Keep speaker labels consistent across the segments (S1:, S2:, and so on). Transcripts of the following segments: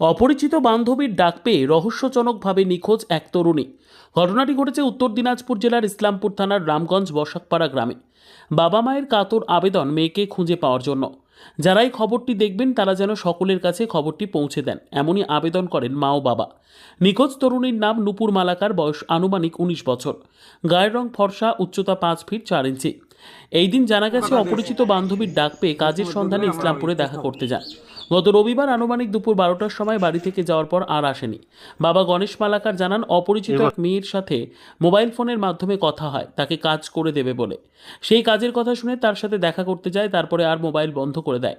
S1: অপরিচিত বান্ধবীর ডাক পেয়ে রহস্যজনকভাবে নিখোঁজ এক তরুণী। ঘটনাটি ঘটেছে উত্তর দিনাজপুর জেলার ইসলামপুর থানার রামগঞ্জ বসাকপাড়া গ্রামে। বাবা মায়ের কাতর আবেদন মেয়েকে খুঁজে পাওয়ার জন্য। যারাই খবরটি দেখবেন তারা যেন সকলের কাছে খবরটি পৌঁছে দেন এমনই আবেদন করেন মা ও বাবা। নিখোঁজ তরুণীর নাম নুপুর মালাকার বয়স আনুমানিক উনিশ বছর। গায়ের রং ফর্সা উচ্চতা পাঁচ ফিট চার ইঞ্চি। এই দিন জানা গেছে অপরিচিত বান্ধবীর ডাক পেয়ে কাজের সন্ধানে ইসলামপুরে দেখা করতে যান। গত রবিবার আনুমানিক দুপুর বারোটার সময় বাড়ি থেকে যাওয়ার পর আর আসেনি। বাবা গণেশ মালাকার জানান অপরিচিত এক মেয়ের সাথে মোবাইল ফোনের মাধ্যমে কথা হয় তাকে কাজ করে দেবে বলে। সেই কাজের কথা শুনে তার সাথে দেখা করতে যায় তারপরে আর মোবাইল বন্ধ করে দেয়।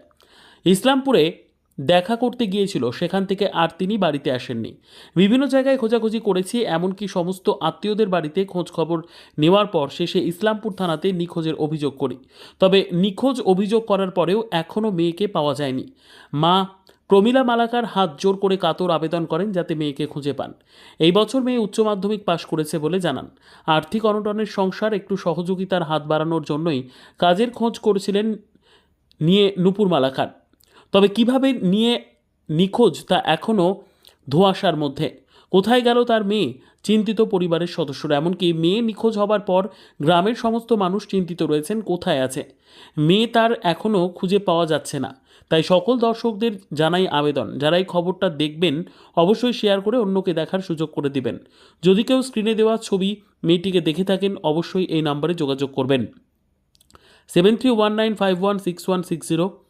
S1: ইসলামপুরে দেখা করতে গিয়েছিল, সেখান থেকে আর তিনি বাড়িতে আসেননি। বিভিন্ন জায়গায় খোঁজাখুঁজি করেছি, এমনকি সমস্ত আত্মীয়দের বাড়িতে খোঁজ খবর নেওয়ার পর শেষে ইসলামপুর থানাতে নিখোঁজের অভিযোগ করি। তবে নিখোঁজ অভিযোগ করার পরেও এখনও মেয়েকে পাওয়া যায়নি। মা প্রমীলা মালাকার হাত জোর করে কাতর আবেদন করেন যাতে মেয়েকে খুঁজে পান। এই বছর মেয়ে উচ্চ মাধ্যমিক পাশ করেছে বলে জানান। আর্থিক অনটনের সংসার, একটু সহযোগিতার হাত বাড়ানোর জন্যই কাজের খোঁজ করেছিলেন নিয়ে নুপুর মালাকার। তবে কীভাবে নিয়ে নিখোঁজ তা এখনও ধোঁয়াশার মধ্যে? কোথায় গেল তার মেয়ে? চিন্তিত পরিবারের সদস্যরা, এমনকি মেয়ে নিখোঁজ হবার পর গ্রামের সমস্ত মানুষ চিন্তিত রয়েছেন, কোথায় আছে? মেয়ে তার এখনও খুঁজে পাওয়া যাচ্ছে না। তাই সকল দর্শকদের জানাই আবেদন। যারা এই খবরটা দেখবেন, অবশ্যই শেয়ার করে অন্যকে দেখার সুযোগ করে দিবেন। যদি কেউ স্ক্রিনে দেওয়া ছবি মেয়েটিকে দেখে থাকেন, অবশ্যই এই নাম্বারে যোগাযোগ করবেন। Seven three one nine five one six one six zero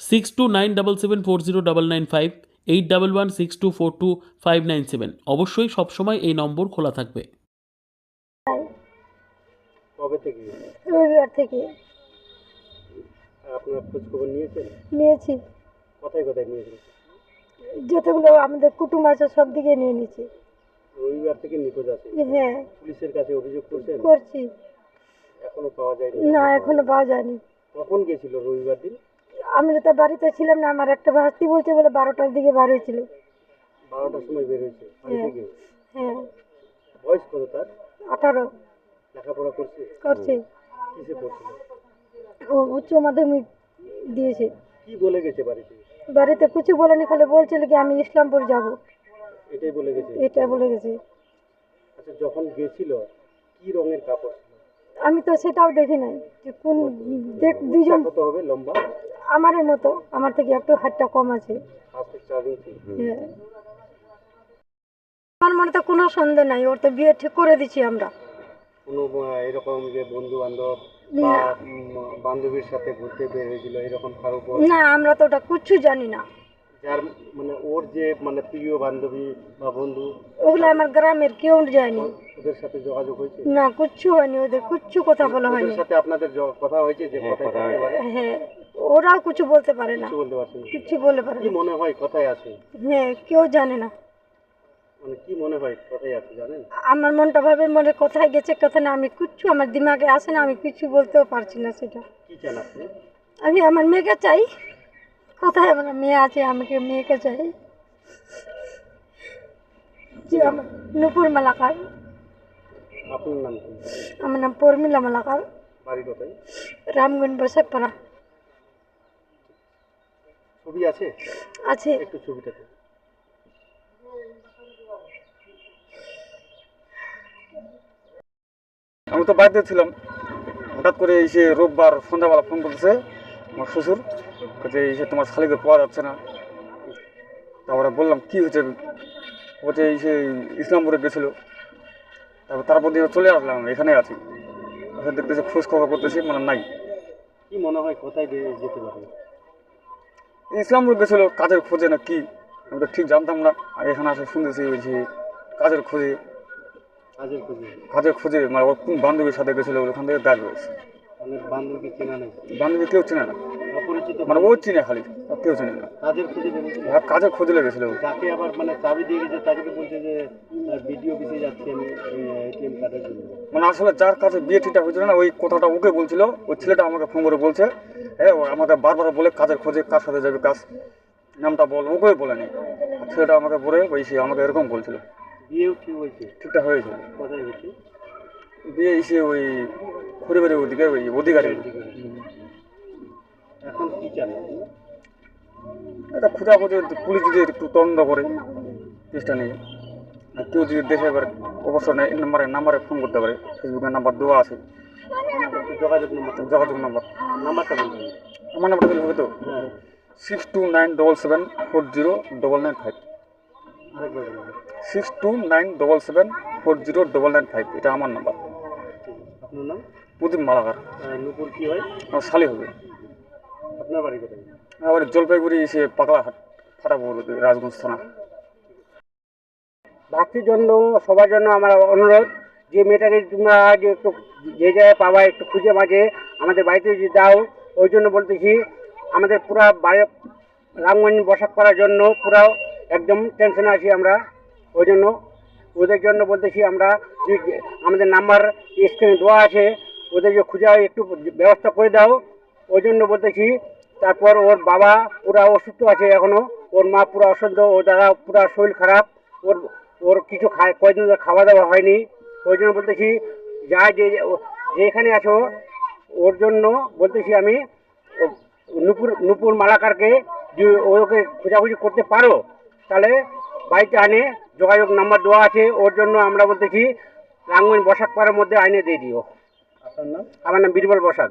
S1: six two nine double seven four zero double nine five eight double one six two four two five nine seven অবশ্যই সবসময় এই নম্বর খোলা থাকবে।
S2: কবে থেকে?
S3: রবিবার থেকে।
S2: আপনার খোঁজ খবর নিয়েছেন?
S3: নিয়েছি।
S2: কোথায় কোথায় নিয়েছেন?
S3: যতগুলো আমাদের কুটুম আছে সব দিকে নিয়ে নিয়েছি।
S2: রবিবার থেকে নিখোঁজ আছে
S3: হ্যাঁ।
S2: পুলিশের কাছে অভিযোগ করছেন?
S3: করছি।
S2: এখনও পাওয়া যায়নি?
S3: না এখনও পাওয়া যায়নি।
S2: কখন গেছিল রবিবার দিন?
S3: আমি তো বাড়িতে ছিলাম না আমার একটা ভাস্তি বলছে বলে বারোটার দিকে বার হয়েছিল।
S2: বারোটার সময় বের হয়েছে
S3: হ্যাঁ। হ্যাঁ।
S2: বয়স কত তার?
S3: আঠারো।
S2: লেখাপড়া করছে?
S3: করছে।
S2: কিসে পড়ছিল
S3: ও উচ্চ মাধ্যমিক দিয়েছে।
S2: কি বলে গেছে বাড়িতে?
S3: বাড়িতে কিছু বলেনি খালি বলছিল কি আমি ইসলামপুর যাব।
S2: এটাই বলে গেছে?
S3: এটা বলে গেছে।
S2: আচ্ছা যখন গেছিল কি রঙের কাপড়
S3: আমি তো সেটাও দেখি নাই যে কোন দেখ দুজন
S2: কত হবে লম্বা?
S3: আমারের মতো আমার থেকে একটু হাতটা কম আছে। হ্যাঁ। আমার মনে তো কোনো সন্দেহ নাই ওর তো বিয়ে ঠিক করে দিছি আমরা।
S2: কোনো এরকম যে বন্ধু বান্ধব বান্ধবীর সাথে ঘুরতে বের হয়েছিল এরকম কারও
S3: না আমরা তো ওটা কিচ্ছু জানি না।
S2: যার মানে ওর যে মানে প্রিয় বান্ধবী বা বন্ধু
S3: ওগুলো আমার গ্রামের কেউ যায়নি
S2: ওদের সাথে যোগাযোগ হয়েছে?
S3: না কিচ্ছু হয়নি ওদের কিচ্ছু কথা বলা হয়নি।
S2: ওদের সাথে আপনাদের কথা হয়েছে যে কোথায় থাকতে পারে?
S3: হ্যাঁ। ওরাও কিছু বলতে পারে না।
S2: কিছু বলতে না।
S3: পারে
S2: কি
S3: না
S2: মনে হয় কোথায় আছে?
S3: হ্যাঁ কেউ জানে না।
S2: মানে কি মনে হয় কোথায় আছে জানেন?
S3: আমার মনটা ভাবে মনে কোথায় গেছে কোথায় না আমি কিচ্ছু আমার দিমাগে আসে না আমি কিছু বলতেও পারছি না সেটা।
S2: কি চান আপনি?
S3: আমি আমার মেয়েকে চাই। কোথায় আমার মেয়ে আছে আমাকে মেয়েকে চাই। যে আমার নুপুর মালাকার।
S2: আপনার নাম কি?
S3: আমার নাম পরমিলা মালাকার।
S2: বাড়ি কোথায়?
S3: রামগঞ্জ বসাকপাড়া
S2: ছবি আছে?
S3: আছে।
S2: একটু ছবিটাতে
S4: আমি তো বাড়িতে ছিলাম। হঠাৎ করে এসে রোববার সন্ধ্যাবেলা ফোন করতেছে আমার শ্বশুর। যে এসে তোমার শালিকে পাওয়া যাচ্ছে না। তারপরে বললাম কি হয়েছে? বলছে এসে ইসলামপুরে গেছিল। তারপর তারপর দিয়ে চলে আসলাম এখানে আছি। এখানে দেখতেছি খোঁজ খবর করতেছি মানে নাই।
S2: কি মনে হয় কোথায় যেতে পারে
S4: ইসলামপুর গেছিল কাজের খোঁজে না কি? আমি তো ঠিক জানতাম না। আর এখানে আসে শুনতেছি বলছি কাজের খোঁজে।
S2: কাজের খুঁজে?
S4: কাজের খোঁজে মানে ওর কোন বান্ধবীর সাথে গেছিল ওখান থেকে ব্যাগ রয়েছে
S2: মানে চেনা নেই?
S4: বান্ধবী কেউ চেনে না।
S2: অপরিচিত
S4: মানে ও চিনে খালি কেউ চেনে না।
S2: কাজের খুঁজে বেরোচ্ছে
S4: কাজের খোঁজ লেগেছিল
S2: আবার মানে চাবি দিয়ে গেছে তাকে বলছে যে বিডিও অফিসে যাচ্ছি আমি এটিএম কার্ডের জন্য।
S4: মানে আসলে যার কাছে বিয়ে ঠিকঠাক হয়েছিল না ওই কথাটা ওকে বলছিল ওই ছেলেটা আমাকে ফোন করে বলছে হ্যাঁ ও আমাকে বারবার বলে কাজের খোঁজে কার সাথে যাবে কাজ নামটা বল ওকে বলেনি। আর ছেলেটা আমাকে বলে ওই সে আমাকে এরকম বলছিল।
S2: বিয়েও ঠিক হয়েছে?
S4: ঠিকঠাক হয়েছিল
S2: কোথায় হয়েছে?
S4: বিয়ে এসে ওই পরিবারের ওদিকে ওই অধিকারী।
S2: এখন কি?
S4: এটা খোঁজাখুঁজি পুলিশ যদি একটু তদন্ত করে চেষ্টা নেই আর কেউ যদি দেশে এবার অবসর নেয় নাম্বারে নাম্বারে ফোন করতে পারে। ফেসবুকের নাম্বার দেওয়া আছে।
S2: যোগাযোগ নম্বরটা
S4: যোগাযোগ নাম্বার।
S2: নাম্বারটা বলবেন
S4: আমার নাম্বারটা দিলে হবে তো?
S2: হ্যাঁ।
S4: Six two nine double seven four zero double nine five. Six two nine double seven four zero double nine five এটা আমার নাম্বার।
S2: আপনার নাম?
S4: প্রদীপ মালাকার।
S2: নূপুর কি হয়?
S4: আমার শালি হবে।
S2: আপনার বাড়ি কোথায়?
S4: আবার জলপাইগুড়ি এসে পাগলাহাট ফাটাবো রাজগঞ্জ থানা।
S5: ভক্তির জন্য সবার জন্য আমার অনুরোধ যে মেয়েটাকে তোমরা যে একটু যে জায়গায় পাবা একটু খুঁজে মাঝে আমাদের বাড়িতে যদি দাও, ওই জন্য বলতেছি, আমাদের পুরা বাড়ি রামগঞ্জ বসাক করার জন্য পুরা একদম টেনশনে আছি আমরা। ওই জন্য ওদের জন্য বলতেছি আমরা আমাদের নাম্বার স্ক্রিনে দেওয়া আছে, ওদের যে খুঁজে একটু ব্যবস্থা করে দাও। ওই জন্য বলতেছি, তারপর ওর বাবা পুরা অসুস্থ আছে এখনও ওর মা পুরা অসুস্থ, ওর দাদা পুরা শরীর খারাপ, ওর ওর কিছু খায় কয়দিন খাওয়া দাওয়া হয়নি। ওই জন্য বলতেছি যা যে যেখানে আছো ওর জন্য বলতেছি আমি নুপুর নুপুর মালাকারকে যদি ওকে খোঁজাখুঁজি করতে পারো তাহলে বাড়িতে আনে যোগাযোগ নাম্বার দেওয়া আছে ওর জন্য আমরা বলতেছি রাঙ্গন বসাক পাড়ার মধ্যে আইনে দিয়ে দিও।
S2: আপনার নাম?
S5: আমার নাম বীরবল বসাক।